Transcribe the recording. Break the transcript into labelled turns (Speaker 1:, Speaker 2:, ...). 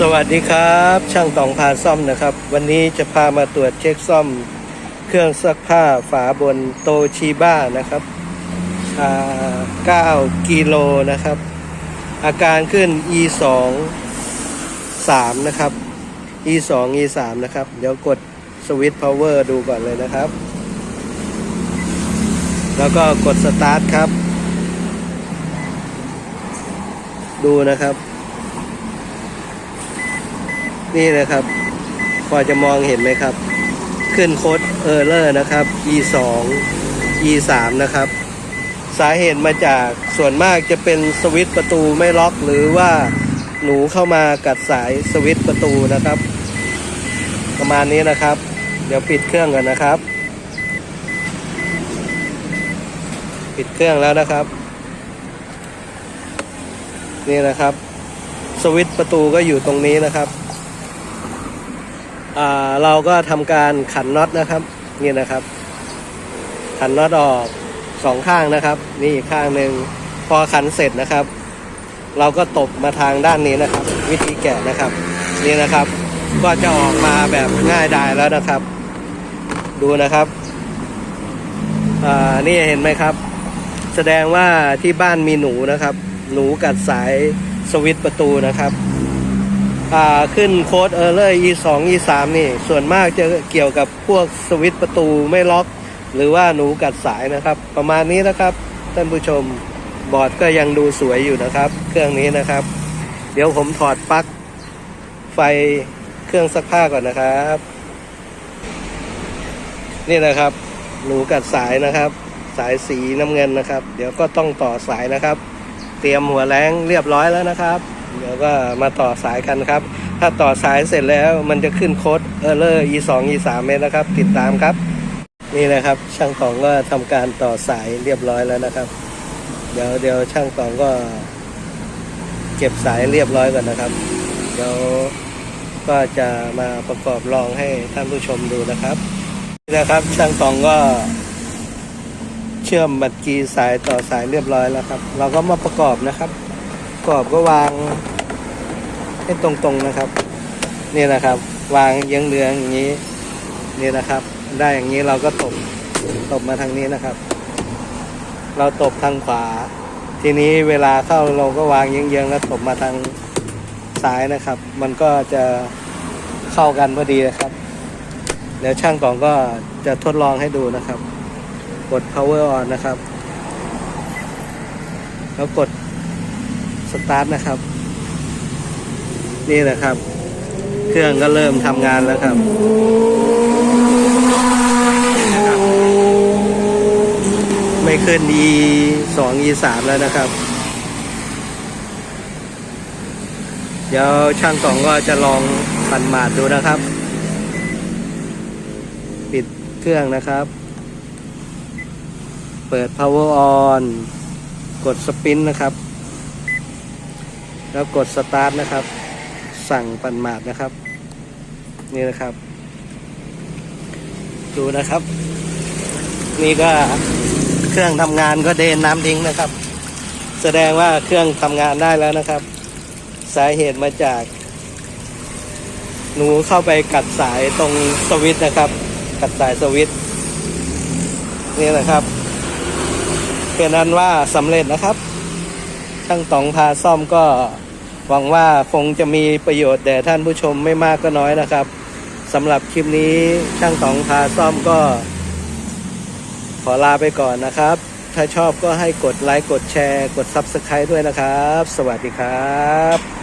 Speaker 1: สวัสดีครับ ช่างตองพาซ่อมนะครับ วันนี้จะพามาตรวจเช็คซ่อม เครื่องซักผ้าฝาบนโตชิบ้านะครับ9กิโลนะครับ อาการขึ้น e 2 3นะครับ e 2 e 3นะครับ เดี๋ยวกดสวิตช์พาวเวอร์ดูก่อนเลยนะครับ แล้วก็กดสตาร์ทครับ ดูนะครับ นี่นะครับพอจะมองเห็นไหมครับ ขึ้นโค้ดเออร์เลอร์นะครับ e 2 e 3นะครับ สาเหตุมาจากส่วนมากจะเป็นสวิตช์ประตูไม่ล็อกหรือว่าหนูเข้ามากัดสายสวิตช์ประตูนะครับ ประมาณนี้นะครับ เดี๋ยวปิดเครื่องกันนะครับ ปิดเครื่องแล้วนะครับ นี่นะครับ สวิตช์ประตูก็อยู่ตรงนี้นะครับ เราก็ทำการขันน็อตนะครับนี่นะครับ ขันน็อตออกสองข้างนะครับ นี่อีกข้างหนึ่งพอขันเสร็จนะครับ เราก็ตบมาทางด้านนี้นะครับ วิธีแกะนะครับ นี่นะครับ ก็จะออกมาแบบง่ายดายแล้วนะครับ ดูนะครับนี่เห็นไหมครับ แสดงว่าที่บ้านมีหนูนะครับ หนูกัดสายสวิตประตูนะครับ ขึ้นโค้ดเออร์เลอร์ e 2 e 3 นี่ ส่วนมากจะเกี่ยวกับพวกสวิตช์ประตูไม่ล็อก หรือว่าหนูกัดสายนะครับ ประมาณนี้นะครับท่านผู้ชมบอร์ดก็ยังดูสวยอยู่นะครับ เครื่องนี้นะครับ เดี๋ยวผมถอดปลั๊กไฟเครื่องซักผ้าก่อนนะครับ นี่นะครับ หนูกัดสายนะครับ สายสีน้ำเงินนะครับ เดี๋ยวก็ต้องต่อสายนะครับ เตรียมหัวแรงเรียบร้อยแล้วนะครับ เดี๋ยวก็มาต่อสายกันครับ ถ้าต่อสายเสร็จแล้วมันจะขึ้นโค้ดเออร์เลอร์ e 2 e 3เมตรนะครับ ติดตามครับ นี่นะครับ ช่างตองก็ทำการต่อสายเรียบร้อยแล้วนะครับ เดี๋ยวเดี๋ยวช่างตองก็ เก็บสายเรียบร้อยก่อนนะครับ เดี๋ยวก็จะมาประกอบลองให้ท่านผู้ชมดูนะครับนี่นะครับช่างตองก็เชื่อมบัตรกีสายต่อสายเรียบร้อยแล้วครับ เราก็มาประกอบนะครับ ประกอบก็วาง ให้ตรงๆนะครับ นี่นะครับ วางเยื้องเรืองอย่างนี้ นี่นะครับ ได้อย่างนี้เราก็ตบตบมาทางนี้นะครับ เราตบทางขวา ทีนี้เวลาเข้าเราก็วางเยื้องๆแล้วตบมาทางซ้ายนะครับ มันก็จะเข้ากันพอดีนะครับ เดี๋ยวช่างกล่องก็จะทดลองให้ดูนะครับ กด power on นะครับ แล้วกด start นะครับ นี่แหละครับ เครื่องก็เริ่มทำงานแล้วครับไม่ขึ้น e 2 e 3แล้วนะครับ เดี๋ยวช่างกล่องก็จะลองปั่นหมาดดูนะครับ ปิดเครื่องนะครับ เปิด power on กดสปินนะครับ แล้วกด start นะครับ สั่งปั่นหมาดนะครับ นี่นะครับ ดูนะครับ นี่ก็เครื่องทำงานก็เดนน้ำทิ้งนะครับ แสดงว่าเครื่องทำงานได้แล้วนะครับ สาเหตุมาจาก หนูเข้าไปกัดสายตรงสวิตนะครับ กัดสายสวิตนี่นะครับเป็นนั้นว่าสำเร็จนะครับช่างต๋องพาซ่อมก็ หวังว่าคงจะมีประโยชน์แด่ท่านผู้ชมไม่มากก็น้อยนะครับสำหรับคลิปนี้ช่างสองพาซ่อมก็ ขอลาไปก่อนนะครับ ถ้าชอบก็ให้กดไลค์กดแชร์ กด Subscribe ด้วยนะครับ สวัสดีครับ